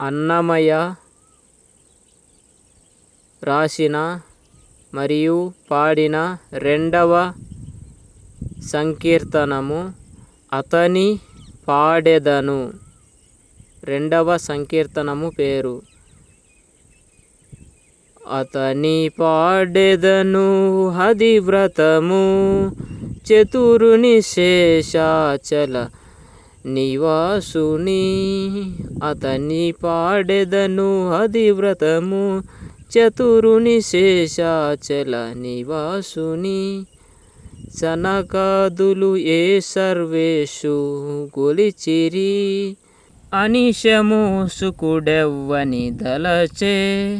అన్నమయ్య రాసిన మరియు పాడిన రెండవ సంకీర్తనము అతని పాడెదను. రెండవ సంకీర్తనము పేరు. అతని పాడెదను హది వ్రతము చతురుని శేషాచల నివాసుని అతని పాడెదను అది వ్రతము చతురుని శేషాచల నివాసుని. సనకాదులు ఏ సర్వేషు గొలిచిరి అనిశము సుకుడెవ్వని దలచే.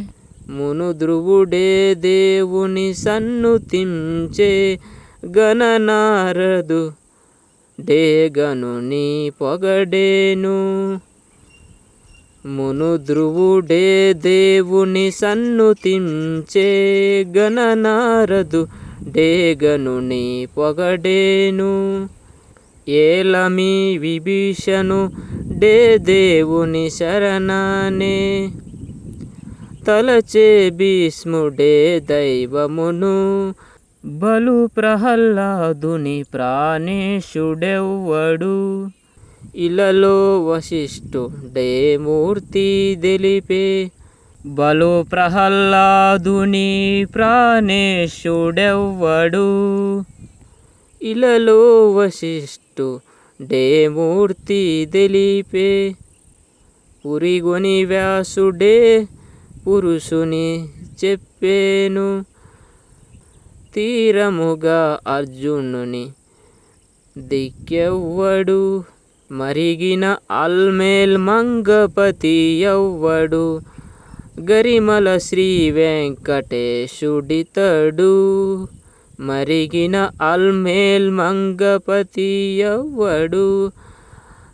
మును ధ్రువుడే దేవుని సన్నుతించే గణనారదు డేగను నీ పొగడేను. మును ధ్రువుడే దేవుని సన్నుతించే గణనారదు డేగను నీ పొగడేను. ఏలమి విభీషను డే దేవుని శరణానే. తలచే భీష్ముడే దైవమును బలు ప్రహ్లాదుని ప్రాణేశుడెవ్వడు? ఇలలో వశిష్ఠుడే మూర్తి తెలిపే బలు ప్రహ్లాదుని ప్రాణేశుడెవ్వడు? ఇలలో వశిష్ఠు డే మూర్తి తెలిపే పురిగొని వ్యాసుడే పురుషుని చెప్పేను. తీరముగా అర్జునుని దిక్కెవ్వడు మరిగిన అల్మేల్ మంగపతి ఎవ్వడు. గరిమల శ్రీ వెంకటేశుడితడు మరిగిన అల్మేల్ మంగపతి ఎవ్వడు.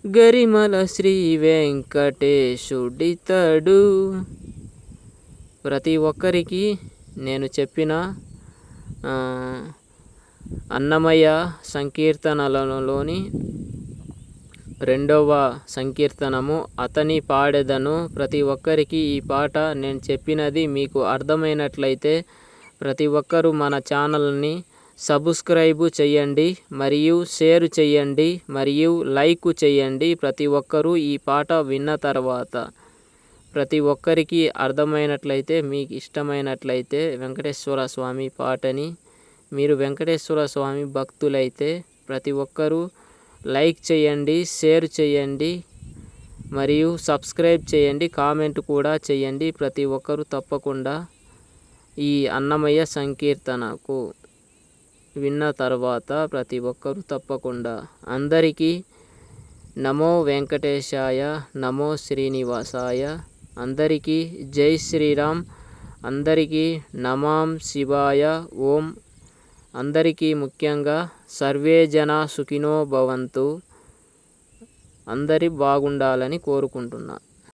గరిమల శ్రీ వెంకటేశుడితడు. ప్రతి ఒక్కరికి నేను చెప్పిన అన్నమయ్య సంకీర్తనలలోని రెండవ సంకీర్తనము అతని పాడెదను ప్రతి ఒక్కరికి ఈ పాట నేను చెప్పినది మీకు అర్థమైనట్లయితే ప్రతి ఒక్కరూ మన ఛానల్ని సబ్స్క్రైబ్ చేయండి మరియు షేర్ చేయండి మరియు లైక్ చేయండి. ప్రతి ఒక్కరూ ఈ పాట విన్న తర్వాత ప్రతి ఒక్కరికి అర్థమైనట్లయితే మీకు ఇష్టమైనట్లయితే వెంకటేశ్వర స్వామి పాటని మీరు వెంకటేశ్వర స్వామి భక్తులైతే ప్రతి ఒక్కరూ లైక్ చేయండి షేర్ చేయండి మరియు సబ్స్క్రైబ్ చేయండి కామెంట్ కూడా చేయండి. ప్రతి ఒక్కరూ తప్పకుండా ఈ అన్నమయ్య సంకీర్తనకు విన్న తర్వాత ప్రతి ఒక్కరూ తప్పకుండా అందరికీ నమో వెంకటేశాయ నమో శ్రీనివాసాయ అందరికీ జై శ్రీరామ్. అందరికీ నమాం శివాయ. ఓం. అందరికీ ముఖ్యంగా సర్వే జన సుఖినో భవంతు. అందరి బాగుండాలని కోరుకుంటున్నా.